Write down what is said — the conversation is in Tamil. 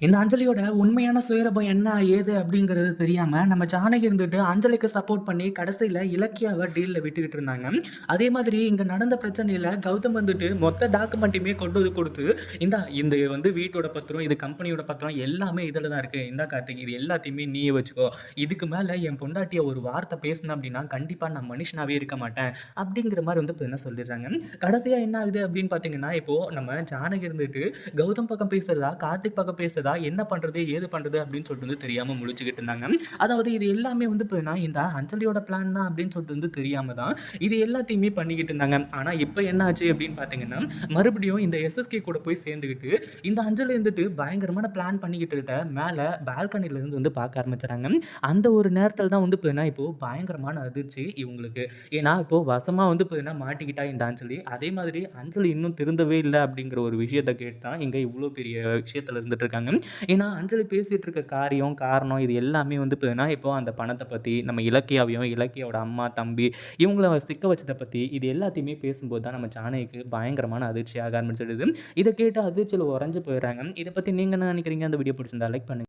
இந்த அஞ்சலியோட உண்மையான சுயரபம் என்ன ஏது அப்படிங்கிறது தெரியாமல் நம்ம ஜானகி இருந்துட்டு அஞ்சலிக்கு சப்போர்ட் பண்ணி கடைசியில் இலக்கியாவை டீலில் விட்டுக்கிட்டு இருந்தாங்க. அதே மாதிரி இங்கே நடந்த பிரச்சனையில் கௌதம் வந்துட்டு மொத்த டாக்குமெண்ட்டையுமே கொண்டு வந்து கொடுத்து இந்த இந்த வந்து வீட்டோட பத்திரம் இது கம்பெனியோட பத்திரம் எல்லாமே இதில் தான் இருக்குது இந்த கார்த்திக் இது எல்லாத்தையுமே நீயே வச்சுக்கோ. இதுக்கு மேலே என் பொண்டாட்டியை ஒரு வார்த்தை பேசினேன் அப்படின்னா கண்டிப்பாக நான் மனுஷனாகவே இருக்க மாட்டேன். அப்படிங்கிற மாதிரி வந்து இப்போ என்ன சொல்லிடுறாங்க. கடைசியாக என்ன ஆகுது அப்படின்னு பார்த்தீங்கன்னா இப்போது நம்ம ஜானகி இருந்துட்டு கௌதம் பக்கம் பேசுகிறதா கார்த்திக் பக்கம் பேசுறதா என்ன பண்ணுறது ஏது பண்ணுறது அப்படின்னு சொல்லிட்டு வந்து தெரியாமல் முழிச்சுக்கிட்டு இருந்தாங்க. அதாவது இது எல்லாமே வந்து இப்போ நான் இந்த அஞ்சலியோட பிளான் தான் அப்படின்னு சொல்லிட்டு வந்து தெரியாமல் தான் இது எல்லாத்தையுமே பண்ணிக்கிட்டு இருந்தாங்க. ஆனால் இப்போ என்ன ஆச்சு அப்படின்னு பார்த்தீங்கன்னா மறுபடியும் இந்த எஸ்எஸ்கே கூட போய் சேர்ந்துக்கிட்டு இந்த அஞ்சலி இருந்துட்டு பயங்கரமான பிளான் பண்ணிக்கிட்டு இருக்க மேலே பால்கனிலேருந்து வந்து பார்க்க ஆரம்பிச்சுறாங்க. அந்த ஒரு நேரத்தில் தான் வந்து இப்போ இப்போ பயங்கரமான அதிர்ச்சி இவங்களுக்கு. ஏன்னா இப்போ வசமாக வந்து இப்போ மாட்டிக்கிட்டா இந்த அஞ்சலி. அதே மாதிரி அஞ்சலி இன்னும் திருந்தவே இல்லை அப்படிங்கிற ஒரு விஷயத்தை கேட்டு தான் இங்கே இவ்வளோ பெரிய விஷயத்தில் இருந்துட்டு இருக்காங்க. ஏன்னா அஞ்சலி பேசிகிட்டு இருக்க காரியம் காரணம் இது எல்லாமே வந்து இப்போ இப்போ அந்த பணத்தை பற்றி நம்ம இலக்கியாவையும் இலக்கியாவோட அம்மா தம்பி இவங்கள சிக்க வச்சதை பற்றி இது எல்லாத்தையுமே பேசும்போது தான் நம்ம சாணைக்கு பயங்கரமான அதிர்ச்சியாக ஆரம்பிச்சிடுது. இதை கேட்டு அதிர்ச்சியில் உறைஞ்சு போயிடுறாங்க. இதை பற்றி நீங்கள் என்ன நினைக்கிறீங்க? அந்த வீடியோ பிடிச்சிருந்தா லைக் பண்ணுங்க.